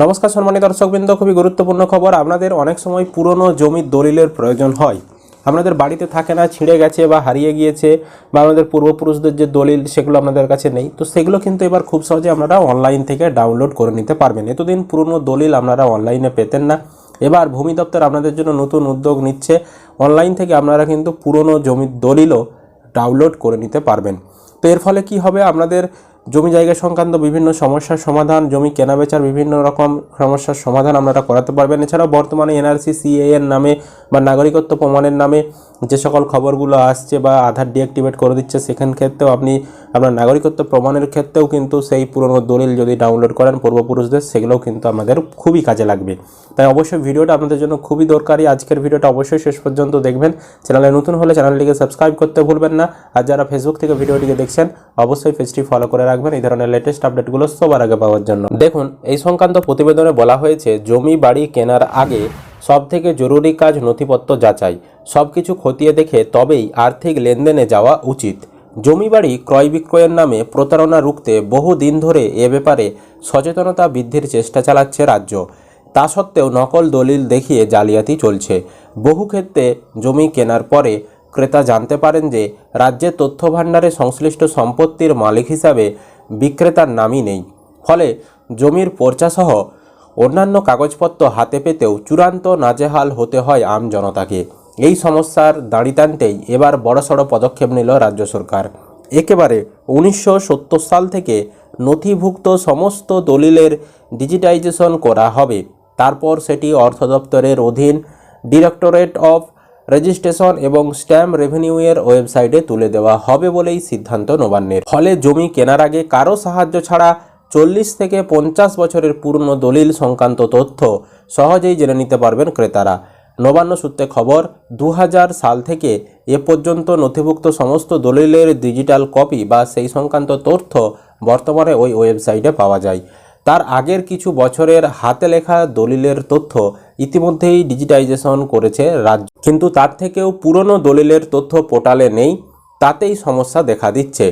নমস্কার সম্মানিত দর্শকবৃন্দ, খুবই গুরুত্বপূর্ণ খবর। আপনাদের অনেক সময় পুরনো জমির দলিলের প্রয়োজন হয়। আপনাদের বাড়িতে থাকে না, ছিঁড়ে গেছে বা হারিয়ে গিয়েছে বা আমাদের পূর্বপুরুষদের যে দলিল সেগুলো আপনাদের কাছে নেই, তো সেগুলো কিন্তু এবার খুব সহজে আপনারা অনলাইন থেকে ডাউনলোড করে নিতে পারবেন। এতদিন পুরনো দলিল আপনারা অনলাইনে পেতেন না। এবার ভূমি দপ্তর আপনাদের জন্য নতুন উদ্যোগ নিচ্ছে। অনলাইন থেকে আপনারা কিন্তু পুরনো জমির দলিলও ডাউনলোড করে নিতে পারবেন। তো এর ফলে কি হবে? আপনাদের জমি জায়গা সংক্রান্ত বিভিন্ন সমস্যার সমাধান, জমি কেনাবেচার বিভিন্ন রকম সমস্যার সমাধান আপনারা করাতে পারবেন। এছাড়াও বর্তমানে এনআরসি সিএএর নামে বা নাগরিকত্ব প্রমাণের নামে যে সকল খবরগুলো আসছে বা আধার ডিঅ্যাক্টিভেট করে দিচ্ছে, সেখান ক্ষেত্রেও আপনি আপনার নাগরিকত্ব প্রমাণের ক্ষেত্রেও কিন্তু সেই পুরনো দলিল যদি ডাউনলোড করেন পূর্বপুরুষদের, সেগুলোও কিন্তু আমাদের খুবই কাজে লাগবে। তাই অবশ্যই ভিডিওটা আপনাদের জন্য খুবই দরকারি। আজকের ভিডিওটা অবশ্যই শেষ পর্যন্ত দেখবেন। চ্যানেলে নতুন হলে চ্যানেলটিকে সাবস্ক্রাইব করতে ভুলবেন না। আর যারা ফেসবুক থেকে ভিডিওটিকে দেখছেন, অবশ্যই পেজটি ফলো করে রাখবেন, এই ধরনের লেটেস্ট আপডেটগুলো সবার আগে পাওয়ার জন্য। দেখুন, এই সংক্রান্ত প্রতিবেদনে বলা হয়েছে, জমি, বাড়ি কেনার আগে সব থেকে জরুরি কাজ নথিপত্র যাচাই। সব কিছু খতিয়ে দেখে তবেই আর্থিক লেনদেনে যাওয়া উচিত। জমি, বাড়ি ক্রয় বিক্রয়ের নামে প্রতারণা রুখতে বহু দিন ধরে এ ব্যাপারে সচেতনতা বৃদ্ধির চেষ্টা চালাচ্ছে রাজ্য। তা সত্ত্বেও নকল দলিল দেখিয়ে জালিয়াতি চলছে। বহু ক্ষেত্রে জমি কেনার পরে ক্রেতা জানতে পারেন যে রাজ্যের তথ্য ভাণ্ডারে সংশ্লিষ্ট সম্পত্তির মালিক হিসাবে বিক্রেতার নামই নেই। ফলে জমির পর্চাসহ অন্যান্য কাগজপত্র হাতে পেতেও চূড়ান্ত নাজেহাল হতে হয় আম জনতাকে। এই সমস্যার দাঁড়ি টানতেই এবার বড়সড় পদক্ষেপ নিল রাজ্য সরকার। একেবারে উনিশশো সত্তর সাল থেকে নথিভুক্ত সমস্ত দলিলের ডিজিটাইজেশন করা হবে। তারপর সেটি অর্থ দপ্তরের অধীন ডিরেক্টরেট অফ রেজিস্ট্রেশন এবং স্ট্যাম্প রেভিনিউয়ের ওয়েবসাইটে তুলে দেওয়া হবে বলেই সিদ্ধান্ত নবান্নের। ফলে জমি কেনার আগে কারও সাহায্য ছাড়া চল্লিশ থেকে পঞ্চাশ বছরের পুরনো দলিল সংক্রান্ত তথ্য সহজেই জেনে নিতে পারবেন ক্রেতারা। নবান্ন সূত্রে খবর দু হাজার সাল থেকে এ পর্যন্ত নথিভুক্ত সমস্ত দলিলের ডিজিটাল কপি বা সেই সংক্রান্ত তথ্য বর্তমানে ওই ওয়েবসাইটে পাওয়া যায়। তার আগের কিছু বছরের হাতে লেখা দলিলের তথ্য ইতিমধ্যেই ডিজিটাইজেশন করেছে রাজ্য। কিন্তু তার থেকেও পুরনো দলিলের তথ্য পোর্টালে নেই, তাতেই সমস্যা দেখা দিচ্ছে।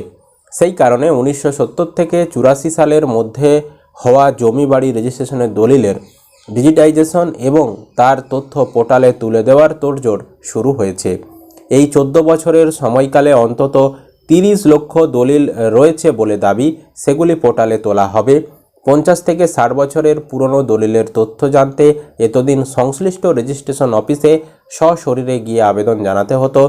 সেই কারণে উনিশশো সত্তর থেকে চুরাশি সালের মধ্যে হওয়া জমি বাড়ি রেজিস্ট্রেশনের দলিলের ডিজিটাইজেশন এবং তার তথ্য পোর্টালে তুলে দেওয়ার তোড়জোড় শুরু হয়েছে। এই চোদ্দ বছরের সময়কালে অন্তত তিরিশ লক্ষ দলিল রয়েছে বলে দাবি সেগুলি পোর্টালে তোলা হবে। পঞ্চাশ থেকে ষাট বছরের পুরনো দলিলের তথ্য জানতে এতদিন সংশ্লিষ্ট রেজিস্ট্রেশন অফিসে সশরীরে গিয়ে আবেদন জানাতে হতো।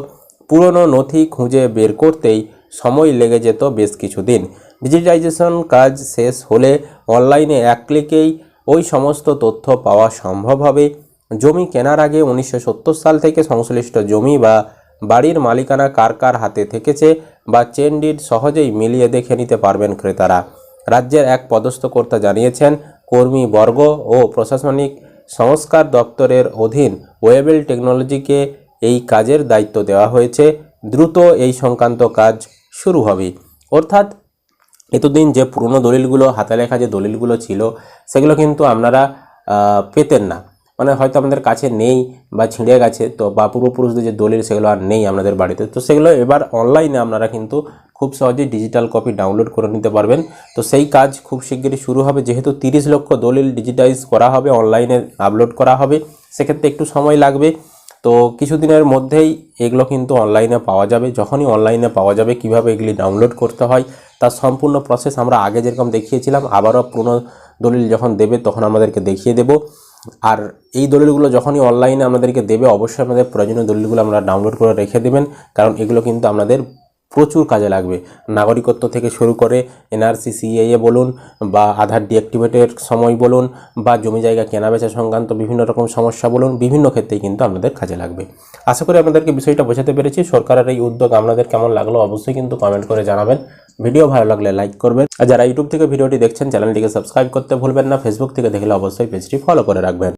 পুরনো নথি খুঁজে বের করতেই সময় লেগে যেত বেশ কিছুদিন। ডিজিটাইজেশন কাজ শেষ হলে অনলাইনে এক ক্লিকেই ওই সমস্ত তথ্য পাওয়া সম্ভব হবে। জমি কেনার আগে উনিশশো সত্তর সাল থেকে সংশ্লিষ্ট জমি বা বাড়ির মালিকানা কার কার হাতে থেকেছে বা চেন ডিড সহজেই মিলিয়ে দেখে নিতে পারবেন ক্রেতারা। রাজ্যের এক পদস্থ কর্তা জানিয়েছেন, কর্মী বর্গ ও প্রশাসনিক সংস্কার দপ্তরের অধীন ওয়েবেল টেকনোলজিকে এই কাজের দায়িত্ব দেওয়া হয়েছে। দ্রুত এই সংক্রান্ত কাজ শুরু হবে। অর্থাৎ এতদিন যে পুরনো দলিলগুলো, হাতে লেখা যে দলিলগুলো ছিল, সেগুলো কিন্তু আপনারা পেতেন না। মানে হয়তো আমাদের কাছে নেই বা ছিঁড়ে গেছে, তো বা পূর্বপুরুষদের যে দলিল, সেগুলো আর নেই আপনাদের বাড়িতে। তো সেগুলো এবার অনলাইনে আপনারা কিন্তু খুব সহজেই ডিজিটাল কপি ডাউনলোড করে নিতে পারবেন। তো সেই কাজ খুব শিগগিরই শুরু হবে। যেহেতু তিরিশ লক্ষ দলিল ডিজিটাইজ করা হবে অনলাইনে আপলোড করা হবে, সেক্ষেত্রে একটু সময় লাগবে। তো কিছুদিনের মধ্যেই এগুলো কিন্তু অনলাইনে পাওয়া যাবে। যখনই অনলাইনে পাওয়া যাবে, কীভাবে এগুলি ডাউনলোড করতে হয়, তার সম্পূর্ণ প্রসেস আমরা আগে যেরকম দেখিয়েছিলাম, আবারও পুরনো দলিল যখন দেবে, তখন আমাদেরকে দেখিয়ে দেব। আর এই দলিলগুলো যখনই অনলাইনে আমাদেরকে দেবে, অবশ্যই আমাদের প্রয়োজনীয় দলিলগুলো আমরা ডাউনলোড করে রেখে দেবেন। কারণ এগুলো কিন্তু আমাদের প্রচুর কাজে লাগবে। নাগরিকত্ব থেকে শুরু করে এনআরসি সিএএ বলুন বা আধার ডিঅ্যাক্টিভেটের সময় বলুন বা জমি জায়গা কেনাবেচা সংক্রান্ত বিভিন্ন রকম সমস্যা বলুন, বিভিন্ন ক্ষেত্রেই কিন্তু আপনাদের কাজে লাগবে। আশা করি আপনাদেরকে বিষয়টা বোঝাতে পেরেছি। সরকারের এই উদ্যোগ আপনাদের কেমন লাগল অবশ্যই কিন্তু কমেন্ট করে জানাবেন। ভিডিও ভালো লাগলে লাইক করবেন। আর যারা ইউটিউব থেকে ভিডিওটি দেখছেন, চ্যানেলটিকে সাবস্ক্রাইব করতে ভুলবেন না। ফেসবুক থেকে দেখলে অবশ্যই পেজটি ফলো করে রাখবেন।